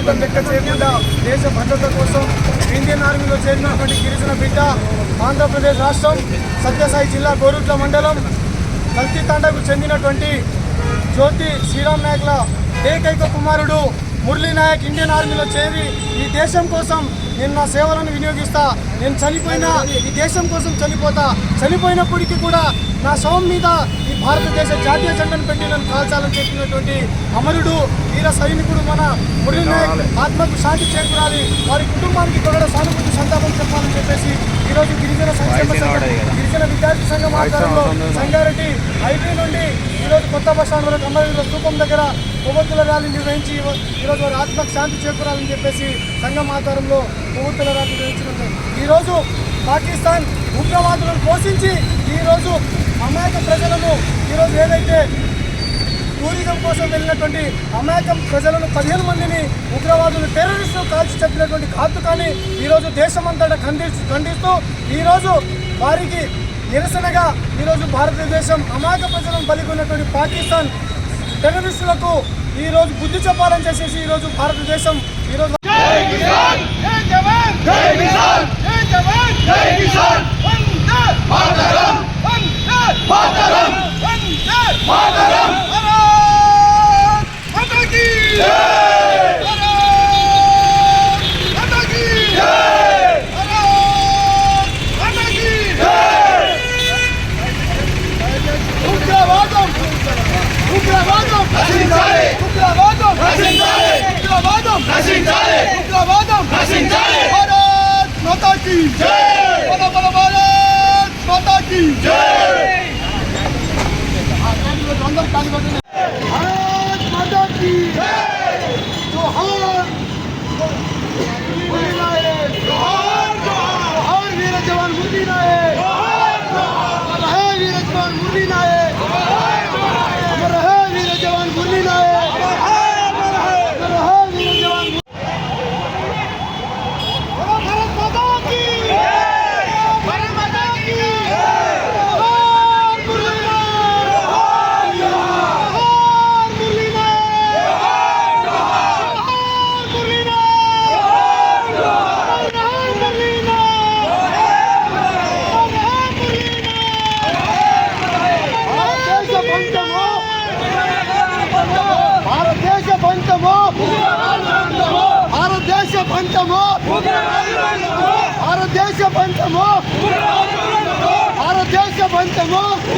సైతం లెక్క చేయకుండా దేశ భద్రత కోసం ఇండియన్ ఆర్మీలో చేరినటువంటి గిరిజన బిడ్డ ఆంధ్రప్రదేశ్ రాష్ట్రం సత్యసాయి జిల్లా గోరుట్ల మండలం కల్తీ తండకు చెందినటువంటి జ్యోతి శ్రీరామ్ నాయక్ల ఏకైక కుమారుడు మురళీ నాయక్ ఇండియన్ ఆర్మీలో చేరి ఈ దేశం కోసం నేను నా సేవలను వినియోగిస్తా నేను చనిపోయినా ఈ దేశం కోసం చనిపోతా. చనిపోయినప్పటికీ కూడా నా శవం మీద ఈ భారతదేశ జాతీయ జెండాను పెట్టి నన్ను కాల్చాలని చెప్పినటువంటి అమరుడు వీర సైనికుడు మన మురళీ నాయక్ ఆత్మకు శాంతి చేకూరాలి. వారి కుటుంబానికి కూడా సానుభూతి సంతాపం చెప్పాలని చెప్పేసి ఈరోజు గిరిజన సంక్షేమ గిరిజన విద్యార్థి సంఘం ఆధ్వర్యంలో సంగారెడ్డి ఐటీ నుండి ఈరోజు కొత్త బస్ స్టాండ్ వరకు అమరవీరుల స్థూపం దగ్గర కొవ్వొత్తుల ర్యాలీ నిర్వహించి ఈరోజు వారి ఆత్మకు శాంతి చేకూరాలని చెప్పేసి సంఘం ఆధ్వర్యంలో కొవ్వొత్తుల ర్యాలీ నిర్వహించనుంది ఈరోజు పాకిస్తాన్ ఉగ్రవాదులను పోషించి ఈరోజు అమాయక ప్రజలను ఈరోజు ఏదైతే టూరిజం కోసం వెళ్ళినటువంటి అమాయకం ప్రజలను పదిహేను మందిని ఉగ్రవాదులు టెర్రరిస్టులు కాల్చి చెప్పినటువంటి ఘాతుకాన్ని ఈరోజు దేశమంతటా ఖండిస్తూ ఖండిస్తూ ఈరోజు వారికి నిరసనగా ఈరోజు భారతదేశం అమాయక ప్రజలను బలికొన్నటువంటి పాకిస్తాన్ టెర్రరిస్టులకు ఈరోజు బుద్ధి చెప్పాలని చేసేసి ఈరోజు భారతదేశం ఈరోజు কি জয়। বলো বলো ভারত মাতা কি জয়। ভারত মাতা কি জয়। জোহার জোহার জোহার বীর জওয়ান মুর্দি নায়েক জোহার জোহার হে বীর জওয়ান মুর্দি নায়েক పంచము. భారతదేశ పంచము. భారతదేశ పంచము.